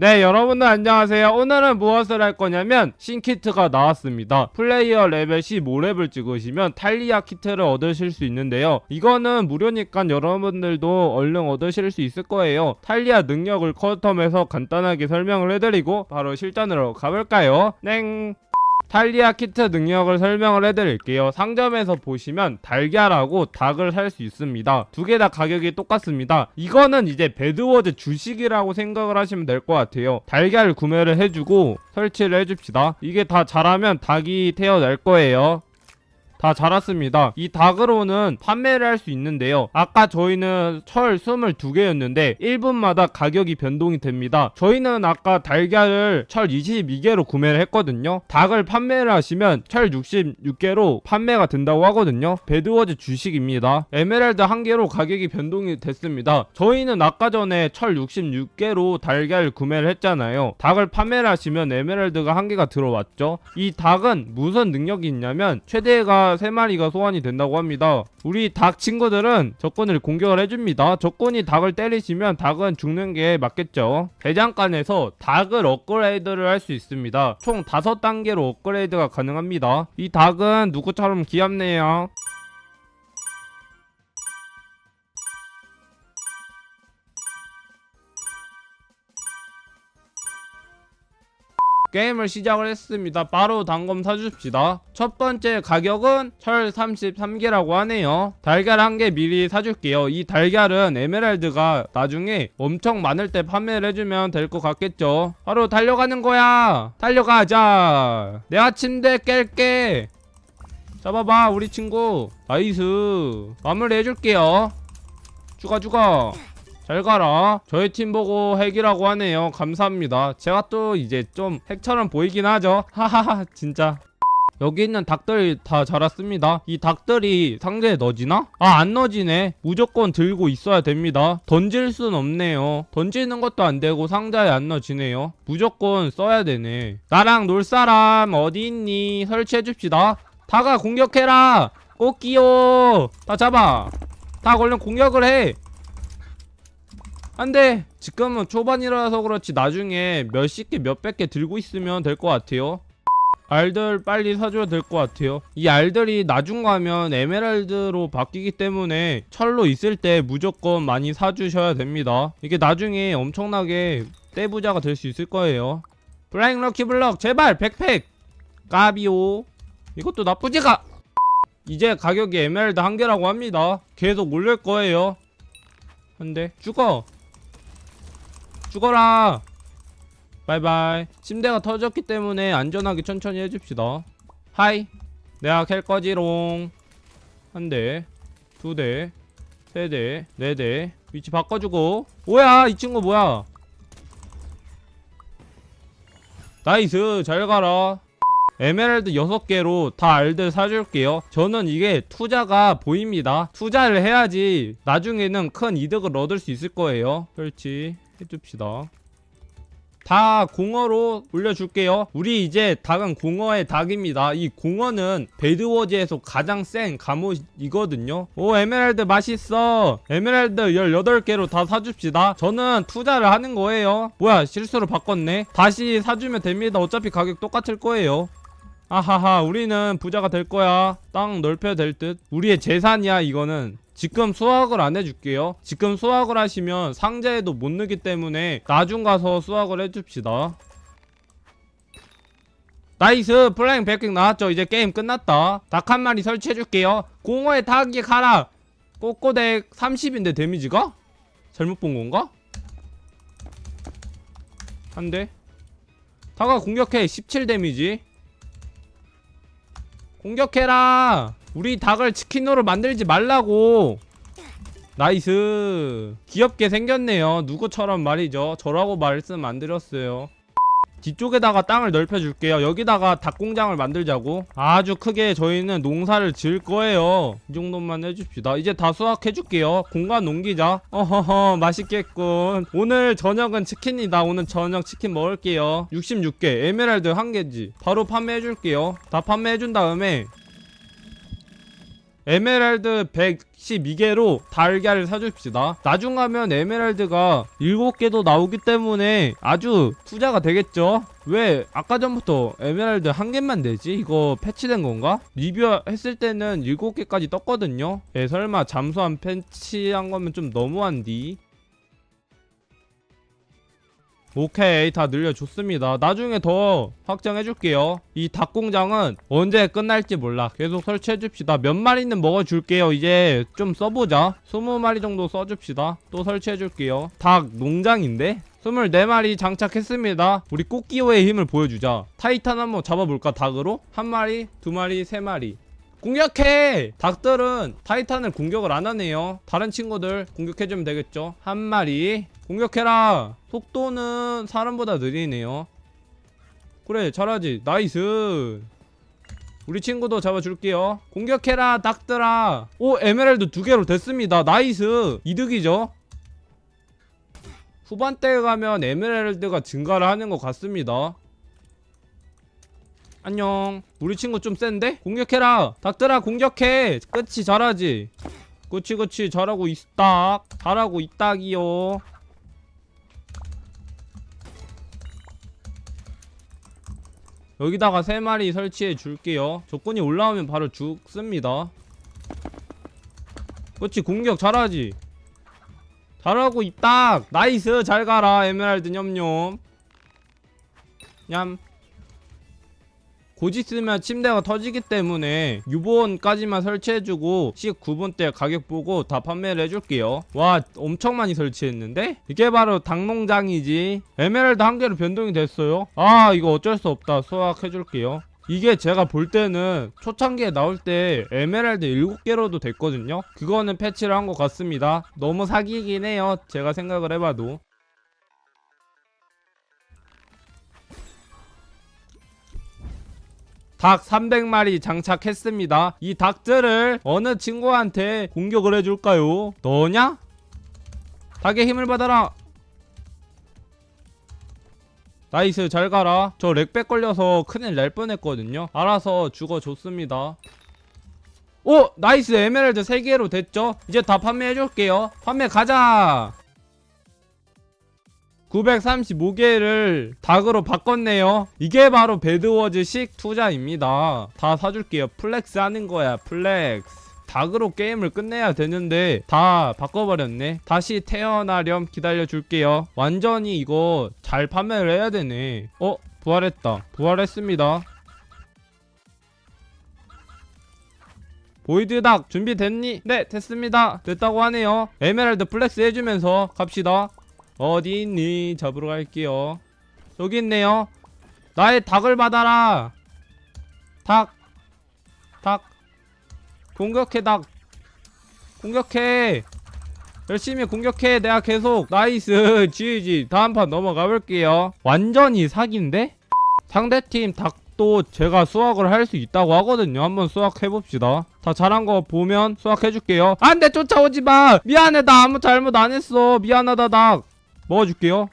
네 여러분들 안녕하세요. 오늘은 무엇을 할 거냐면 신키트가 나왔습니다. 플레이어 레벨 15렙을 찍으시면 탈리아 키트를 얻으실 수 있는데요. 이거는 무료니까 여러분들도 얼른 얻으실 수 있을 거예요. 탈리아 능력을 커스텀해서 간단하게 설명을 해드리고 바로 실전으로 가볼까요? 냉 탈리아 키트 능력을 설명을 해드릴게요. 상점에서 보시면 달걀하고 닭을 살 수 있습니다. 두 개 다 가격이 똑같습니다. 이거는 이제 배드워즈 주식이라고 생각을 하시면 될 것 같아요. 달걀 구매를 해주고 설치를 해줍시다. 이게 다 자라면 닭이 태어날 거예요. 다 자랐습니다. 이 닭으로는 판매를 할 수 있는데요. 아까 저희는 철 22개였는데 1분마다 가격이 변동이 됩니다. 저희는 아까 달걀을 철 22개로 구매를 했거든요. 닭을 판매를 하시면 철 66개로 판매가 된다고 하거든요. 배드워즈 주식입니다. 에메랄드 한 개로 가격이 변동이 됐습니다. 저희는 아까 전에 철 66개로 달걀 구매를 했잖아요. 닭을 판매를 하시면 에메랄드가 한 개가 들어왔죠. 이 닭은 무슨 능력이 있냐면 최대가 3마리가 소환이 된다고 합니다. 우리 닭 친구들은 적군을 공격을 해줍니다. 적군이 닭을 때리시면 닭은 죽는 게 맞겠죠. 대장간에서 닭을 업그레이드를 할 수 있습니다. 총 5단계로 업그레이드가 가능합니다. 이 닭은 누구처럼 귀엽네요. 게임을 시작을 했습니다. 바로 단검 사줍시다. 첫 번째 가격은 철 33개라고 하네요. 달걀 한 개 미리 사줄게요. 이 달걀은 에메랄드가 나중에 엄청 많을 때 판매를 해주면 될 것 같겠죠. 바로 달려가는 거야. 달려가자. 내가 침대 깰게. 잡아봐 우리 친구. 나이스. 마무리 해줄게요. 죽어 죽어. 잘 가라. 저희 팀 보고 핵이라고 하네요. 감사합니다. 제가 또 이제 좀 핵처럼 보이긴 하죠. 하하하, 진짜. 여기 있는 닭들 다 자랐습니다. 이 닭들이 상자에 넣어지나? 아, 안 넣어지네. 무조건 들고 있어야 됩니다. 던질 순 없네요. 던지는 것도 안 되고 상자에 안 넣어지네요. 무조건 써야 되네. 나랑 놀 사람 어디 있니? 설치해줍시다. 다가 공격해라. 꽃기요. 다 잡아. 닭 얼른 공격을 해. 안돼. 지금은 초반이라서 그렇지 나중에 몇십 개 몇백 개 들고 있으면 될 것 같아요. 알들 빨리 사줘야 될 것 같아요. 이 알들이 나중 가면 에메랄드로 바뀌기 때문에 철로 있을 때 무조건 많이 사주셔야 됩니다. 이게 나중에 엄청나게 떼부자가 될 수 있을 거예요. 블라잉 럭키블럭 제발 백팩! 까비오. 이것도 나쁘지가 이제 가격이 에메랄드 한 개라고 합니다. 계속 올릴 거예요. 안돼 죽어 죽어라. 바이바이. 침대가 터졌기 때문에 안전하게 천천히 해줍시다. 하이. 내가 캘 거지롱. 한대 두대 세대 네대. 위치 바꿔주고. 뭐야? 이 친구 뭐야? 나이스. 잘 가라. 에메랄드 6개로 다 알들 사줄게요. 저는 이게 투자가 보입니다. 투자를 해야지 나중에는 큰 이득을 얻을 수 있을 거예요. 설치 해줍시다. 다 공어로 올려줄게요. 우리 이제 닭은 공어의 닭입니다. 이 공어는 배드워즈에서 가장 센 감옷이거든요. 오 에메랄드 맛있어. 에메랄드 18개로 다 사줍시다. 저는 투자를 하는 거예요. 뭐야 실수로 바꿨네. 다시 사주면 됩니다. 어차피 가격 똑같을 거예요. 아하하 우리는 부자가 될 거야 땅 넓혀야 될 듯 우리의 재산이야 이거는 지금 수확을 안 해줄게요. 지금 수확을 하시면 상자에도 못 넣기 때문에 나중 가서 수확을 해줍시다. 나이스! 플라잉 백킹 나왔죠? 이제 게임 끝났다. 닭 한 마리 설치해줄게요. 공허의 가라! 꼬꼬덱 30인데 데미지가? 잘못 본 건가? 한대? 닭아 공격해. 17 데미지. 공격해라 우리 닭을 치킨으로 만들지 말라고. 나이스. 귀엽게 생겼네요. 누구처럼 말이죠. 저라고 말씀 안 드렸어요. 뒤쪽에다가 땅을 넓혀줄게요. 여기다가 닭공장을 만들자고. 아주 크게 저희는 농사를 지을 거예요. 이 정도만 해줍시다. 이제 다 수확해줄게요. 공간 옮기자. 어허허 맛있겠군. 오늘 저녁은 치킨이다. 오늘 저녁 치킨 먹을게요. 66개. 에메랄드 한개지. 바로 판매해줄게요. 다 판매해준 다음에 에메랄드 112개로 달걀을 사줍시다. 나중 가면 에메랄드가 7개도 나오기 때문에 아주 투자가 되겠죠? 왜 아까 전부터 에메랄드 한 개만 되지? 이거 패치된 건가? 리뷰했을 때는 7개까지 떴거든요? 예, 설마 잠수한 패치한 거면 좀 너무한디? 오케이 다 늘려줬습니다. 나중에 더 확장해줄게요. 이 닭공장은 언제 끝날지 몰라. 계속 설치해줍시다. 몇 마리는 먹어줄게요. 이제 좀 써보자. 20마리 정도 써줍시다. 또 설치해줄게요. 닭 농장인데? 24마리 장착했습니다. 우리 꽃기호의 힘을 보여주자. 타이탄 한번 잡아볼까 닭으로? 한 마리, 두 마리, 세 마리 공격해! 닭들은 타이탄을 공격을 안 하네요. 다른 친구들 공격해주면 되겠죠. 한 마리. 공격해라! 속도는 사람보다 느리네요. 그래, 잘하지. 나이스. 우리 친구도 잡아줄게요. 공격해라, 닭들아. 오, 에메랄드 두 개로 됐습니다. 나이스. 이득이죠? 후반대에 가면 에메랄드가 증가를 하는 것 같습니다. 안녕. 우리 친구 좀 센데? 공격해라. 닭들아 공격해. 끝이 잘하지. 그치 그치 잘하고 있다. 잘하고 있다기요. 여기다가 세 마리 설치해 줄게요. 조건이 올라오면 바로 죽습니다. 그렇지 공격 잘하지. 잘하고 있다. 나이스 잘 가라 에메랄드 냠냠. 냠. 곧 있으면 침대가 터지기 때문에 유보원까지만 설치해주고 19분 때 가격 보고 다 판매를 해줄게요. 와 엄청 많이 설치했는데? 이게 바로 닭농장이지. 에메랄드 한 개로 변동이 됐어요. 아 이거 어쩔 수 없다. 수확해줄게요. 이게 제가 볼 때는 초창기에 나올 때 에메랄드 7개로도 됐거든요. 그거는 패치를 한 것 같습니다. 너무 사기이긴 해요. 제가 생각을 해봐도 닭 300마리 장착했습니다. 이 닭들을 어느 친구한테 공격을 해줄까요? 너냐? 닭의 힘을 받아라. 나이스 잘 가라. 저 렉백 걸려서 큰일 날 뻔했거든요. 알아서 죽어줬습니다. 오! 나이스 에메랄드 3개로 됐죠? 이제 다 판매해줄게요. 판매 가자! 935개를 닭으로 바꿨네요. 이게 바로 배드워즈식 투자입니다. 다 사줄게요. 플렉스 하는 거야, 플렉스. 닭으로 게임을 끝내야 되는데 다 바꿔버렸네. 다시 태어나렴 기다려줄게요. 완전히 이거 잘 판매를 해야 되네. 어? 부활했다. 부활했습니다. 보이드 닭 준비됐니? 네, 됐습니다. 됐다고 하네요. 에메랄드 플렉스 해주면서 갑시다. 어디 있니? 잡으러 갈게요. 여기 있네요. 나의 닭을 받아라. 닭. 닭. 공격해 닭. 공격해. 열심히 공격해. 내가 계속 나이스. GG. 다음 판 넘어가 볼게요. 완전히 사기인데? 상대팀 닭도 제가 수확을 할 수 있다고 하거든요. 한번 수확해 봅시다. 다 잘한 거 보면 수확해 줄게요. 안 돼. 쫓아오지 마. 미안해. 나 아무 잘못 안 했어. 미안하다 닭. 먹어줄게요.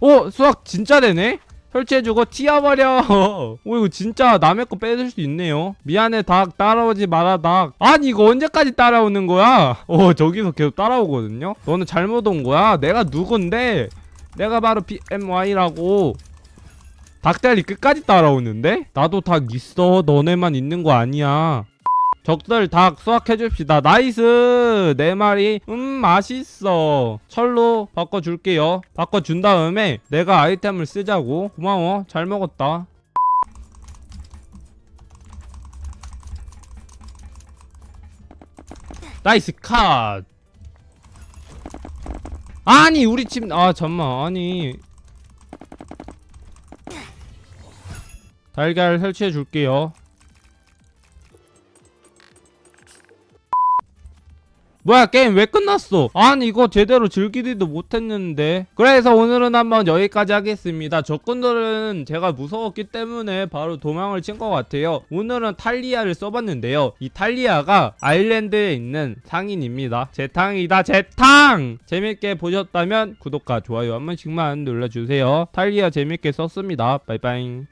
오 수학 진짜 되네. 설치해주고 튀어버려. 오 이거 진짜 남의 거 뺏을 수 있네요. 미안해 닭 따라오지 마라 닭. 아니 이거 언제까지 따라오는 거야? 오 저기서 계속 따라오거든요. 너는 잘못 온 거야. 내가 누군데? 내가 바로 BMY라고. 닭달이 끝까지 따라오는데? 나도 닭 있어. 너네만 있는 거 아니야. 적들 닭 수확해줍시다. 나이스! 네 마리. 음, 맛있어. 철로 바꿔줄게요. 바꿔준 다음에 내가 아이템을 쓰자고. 고마워. 잘 먹었다. 나이스 컷! 아니, 우리 집, 아, 잠만, 아니. 달걀 설치해 줄게요. 뭐야 게임 왜 끝났어? 아니 이거 제대로 즐기지도 못했는데. 그래서 오늘은 한번 여기까지 하겠습니다. 적군들은 제가 무서웠기 때문에 바로 도망을 친 것 같아요. 오늘은 탈리아를 써봤는데요. 이 탈리아가 아일랜드에 있는 상인입니다. 제탕이다 제탕! 재밌게 보셨다면 구독과 좋아요 한 번씩만 눌러주세요. 탈리아 재밌게 썼습니다. 바이바잉